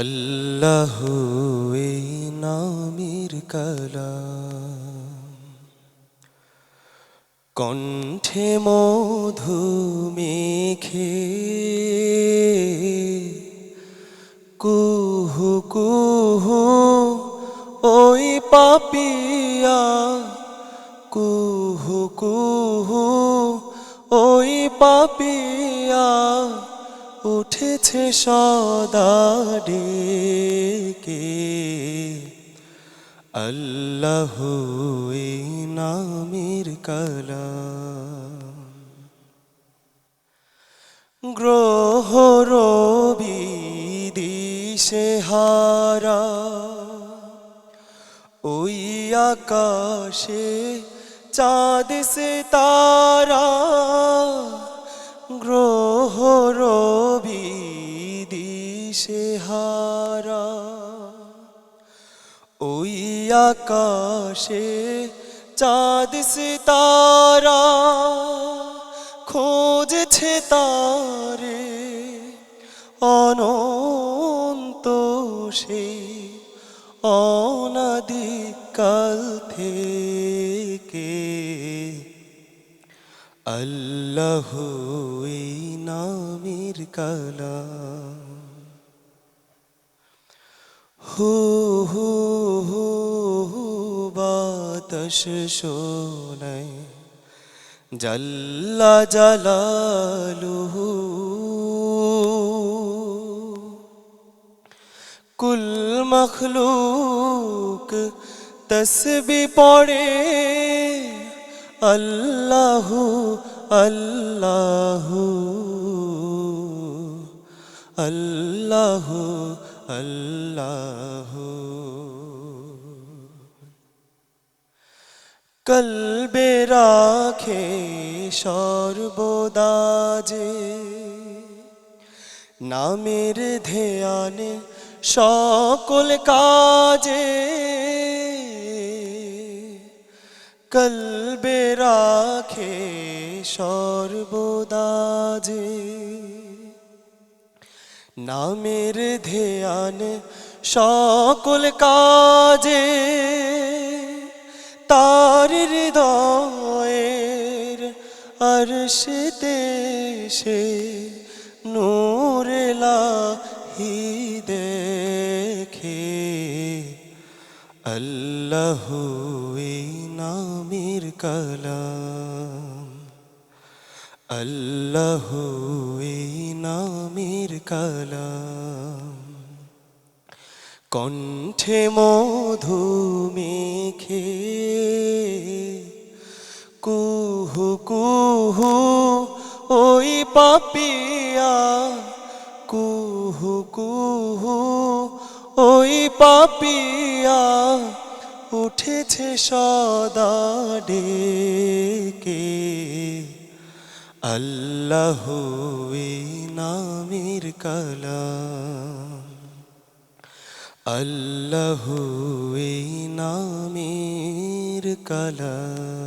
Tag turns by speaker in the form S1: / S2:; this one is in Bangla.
S1: আল্লাহ নামের কালাম। কণ্ঠে মধু মেখে কুহু কুহু ওই পাপিয়া কুহু কুহু ওই পাপিয়া উঠেছে সদা ডেকে। আল্লাহ নামের কালাম। গ্রহ রবি দিশে হারা। ওই আকাশে চাঁদ সে তারা। দিশে হারা, ওই আকাশে চাঁদ সিতারা খোঁজছে তারে অনন্ত সে অনাদিকাল থেকে। আল্লাহ নামের কালাম। হু হু হু হু বাতাস শোনায় জাল্লা জালালুহু কুল মখলুক তসবি পড়ে আল্লাহু আল্লাহু আল্লাহু আল্লাহু। কলবে রাখে সর্বদা যে নামের ধ্যানে সকল কাজে। কলবে রাখে সর্বদা যে নামের ধ্যান সকল কাজে, তার হৃদয়ের আরশতে সে নূরেলা হি দেখে। আল্লাহ নামের কালাম, আল্লাহ নামের কালাম। কণ্ঠে মধু মেখে কুহু কুহু ওই পাপিয়া, কুহু কুহু ওই পাপিয়া উঠেছে সদা ডেকে। আল্লাহ নামের কালাম। আল্লাহ নামের কালাম।